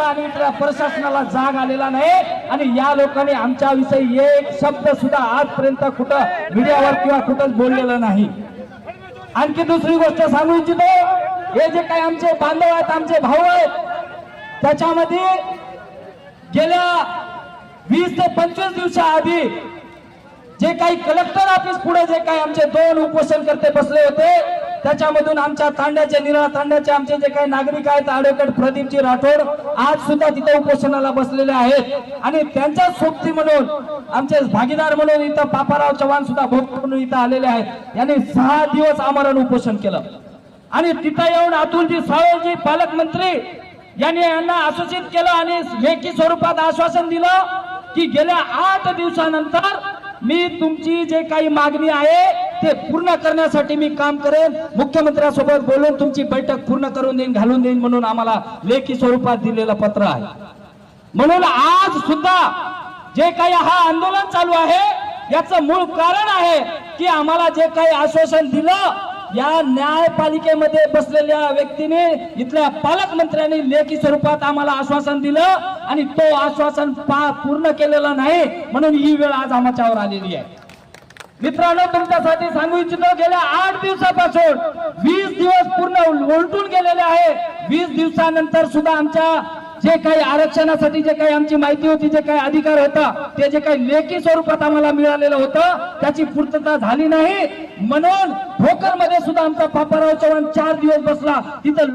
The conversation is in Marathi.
आणि प्रशासनाला जाग आलेला नाही. आणि या लोकांनी आमच्या विषयी एक शब्द सुद्धा आजपर्यंत कुठं मीडियावर किंवा कुठंच बोललेलं नाही. आणखी दुसरी गोष्ट सांगू इच्छितो. हे जे काही आमचे बांधव आहेत आमचे भाऊ आहेत त्याच्यामध्ये गेल्या वीस ते पंचवीस दिवसाआधी जे काही कलेक्टर ऑफिस पुढे जे काही आमचे दोन उपोषण करते बसले होते त्याच्यामधून आमच्या तांड्याचे निरा तांड्याचे आमचे जे काही नागरिक आहेत ॲडव्होकेट प्रदीपजी राठोड आज सुद्धा तिथे उपोषणाला बसलेले आहेत. आणि त्यांच्या सोबती म्हणून आमचे भागीदार म्हणून इथं पापाराव चव्हाण सुद्धा भोग म्हणून इथं आलेले आहेत. यांनी सहा दिवस आमरण उपोषण केलं. आणि तिथं येऊन अतुलजी सावळजी पालकमंत्री यांनी यांना आश्वासित केलं आणि लेखी स्वरूपात आश्वासन दिलं की गेल्या आठ दिवसानंतर मी तुमची जे काही मागणी आहे ते पूर्ण करण्यासाठी मी काम करेन. मुख्यमंत्र्यांसोबत बोलून तुमची बैठक पूर्ण करून देईन घालून देईन म्हणून आम्हाला लेखी स्वरूपात दिलेलं पत्र आहे. म्हणून आज सुद्धा जे काही हा आंदोलन चालू आहे याचं मूळ कारण आहे की आम्हाला जे काही आश्वासन दिलं या न्यायपालिकेमध्ये बसलेल्या व्यक्तीने इथल्या पालकमंत्र्यांनी लेखी स्वरूपात आम्हाला आश्वासन दिलं आणि तो आश्वासन पूर्ण केलेलं नाही म्हणून ही वेळ आज आमच्यावर आलेली आहे. मित्रांनो तुमच्यासाठी सांगू इच्छितो गेल्या आठ दिवसापासून वीस दिवस पूर्ण उलटून गेलेले आहे. वीस दिवसानंतर सुद्धा आमच्या जे काही आरक्षणासाठी जे काही आमची माहिती होती जे काही अधिकार होता ते जे काही लेखी स्वरूपात आम्हाला मिळालेलं होतं त्याची पूर्तता झाली नाही. म्हणून भोकरमध्ये सुद्धा आमचा पापाराव चव्हाण चार दिवस बसला. तिथं